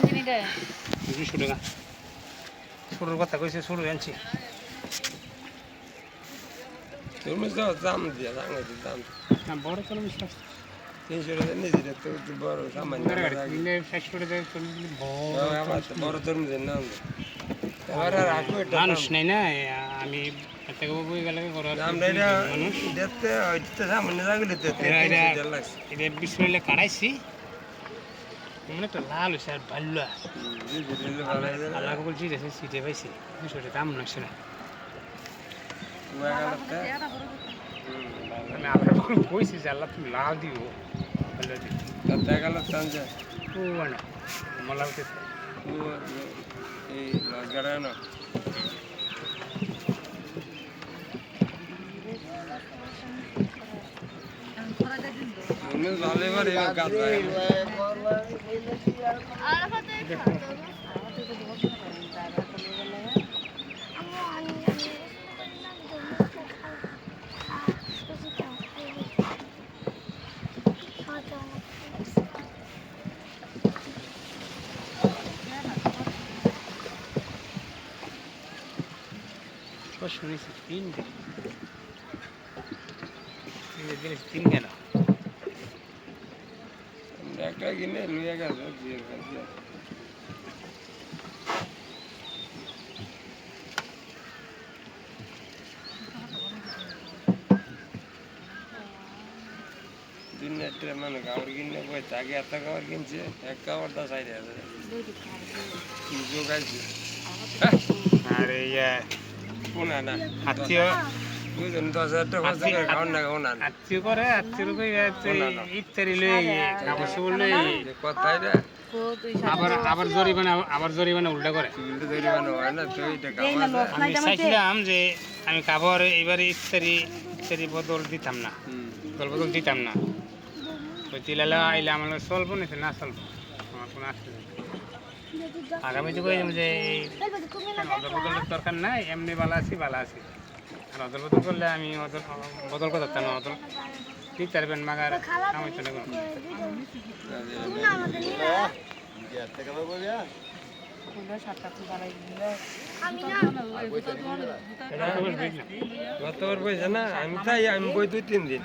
চিনি দুশো টাকা শুরুর কথা কইছে শুরু আনছি তরমুজ তো দাম দিয়ে দাম দাম না বড় বিশ্বাস তিনশো টাকা তো বড় সামান্য তরমুজের নাম। মানুষ নাই না আমি একটা বই গেলে করার আমরা এটা মানুষ দেখতে হয়তো সামান্য তো মানে একটা লাল হয়েছে আর ভাল্য আল্লাহ বলছি রেছে সিটে পাইছি। টাকা দাম লাগছে না আমি আবার কইছি যে আল্লাহ তুমি লাভ দিও। ভালো দিও। গেল তানজা ও মানে মলা এই না তরমুজ ভালো এবার এবার গাছ লাগে তো শুনেছি তিন দিন তিন কেন? একটা কিনে লুয়ে গেছে দিয়ে গেছে দিন একটা মানে কাপড় কিনে বই তাকে এত কাপড় কিনছে এক কাপড়টা সাইডে আছে তিনশো খাইছে আরে ইয়া কোনা না আত্মীয় বুঝলেন দশ হাজার টাকা খরচ করে খাওয়ার না কোনা না আত্মীয় করে আত্মীয় কই না, না। ইফতারি লই কাপড় চোপড় লই। কথাই রে আবার আবার জরিমানা আবার জরিমানা উল্টা করে। হয় না তো। আমি চাইছিলাম যে আমি কাপড় এবারে ইফতারি ইফতারি বদল দিতাম না। হুম। দল বদল দিতাম না। ওই তিলালে আইলে আমার চলবো না না চলবো? আমার কোনো আসলে আগামীতে কইলাম যে এই দরকার নাই এমনি ভালো আছি ভালো আছি। অদল বদল করলে আমি অদল বদল করতাম না অদল ঠিক পারবেন মাগার আমি চলে গেলাম আমি তাই আমি বই দুই তিন দিন।